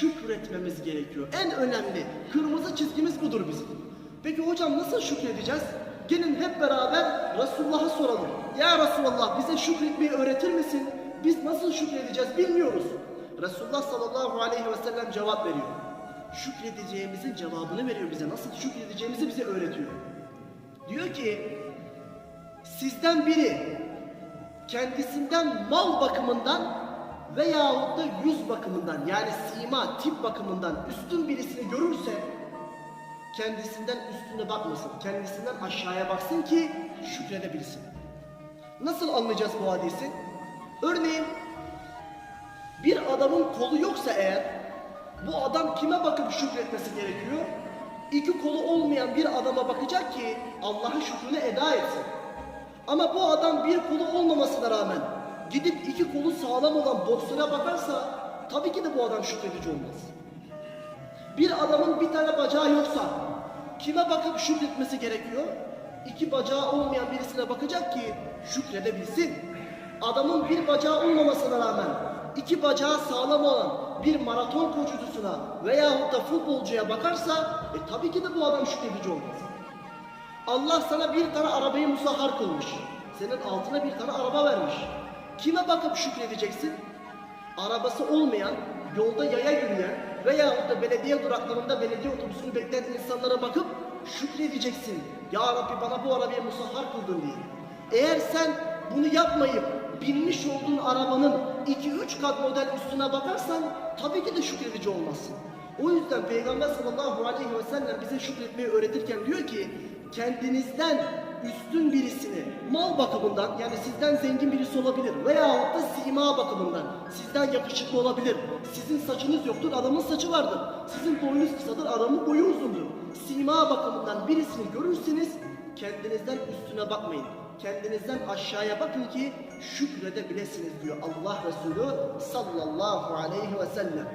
şükretmemiz gerekiyor. En önemli kırmızı çizgimiz budur bizim. Peki hocam nasıl şükredeceğiz? Gelin hep beraber Resulullah'a soralım. Ya Resulullah bize şükretmeyi öğretir misin? Biz nasıl şükredeceğiz bilmiyoruz. Resulullah sallallahu aleyhi ve sellem cevap veriyor. Şükredeceğimizin cevabını veriyor bize. Nasıl şükredeceğimizi bize öğretiyor. Diyor ki sizden biri kendisinden mal bakımından veyahut da yüz bakımından yani sima, tip bakımından üstün birisini görürse kendisinden üstüne bakmasın. Kendisinden aşağıya baksın ki şükredebilsin. Nasıl anlayacağız bu hadisi? Örneğin bir adamın kolu yoksa eğer bu adam kime bakıp şükretmesi gerekiyor? İki kolu olmayan bir adama bakacak ki Allah'a şükrünü eda etsin. Ama bu adam bir kolu olmamasına rağmen gidip iki kolu sağlam olan boksöre bakarsa tabii ki de bu adam şükredici olmaz. Bir adamın bir tane bacağı yoksa kime bakıp şükretmesi gerekiyor? İki bacağı olmayan birisine bakacak ki şükredebilsin. Adamın bir bacağı olmamasına rağmen iki bacağı sağlam olan bir maraton koşucusuna veyahut da futbolcuya bakarsa e tabii ki de bu adam şükredici olmaz. Allah sana bir tane arabayı musahhar kılmış. Senin altına bir tane araba vermiş. Kime bakıp şükredeceksin? Arabası olmayan, yolda yaya yürüyen veyahut da belediye duraklarında belediye otobüsünü bekleyen insanlara bakıp şükredeceksin. Ya Rabbi bana bu arabayı musahhar kıldın diye. Eğer sen bunu yapmayıp binmiş olduğun arabanın 2-3 kat model üstüne bakarsan tabii ki de şükredici olmazsın. O yüzden Peygamber sallallahu aleyhi ve sellem bize şükretmeyi öğretirken diyor ki kendinizden üstün birisini mal bakımından yani sizden zengin birisi olabilir veyahut da sima bakımından sizden yakışıklı olabilir. Sizin saçınız yoktur adamın saçı vardır. Sizin boyunuz kısadır adamın boyu uzundur. Sima bakımından birisini görürseniz kendinizden üstüne bakmayın. Kendinizden aşağıya bakın ki şükredebilesiniz diyor Allah Resulü sallallahu aleyhi ve sellem.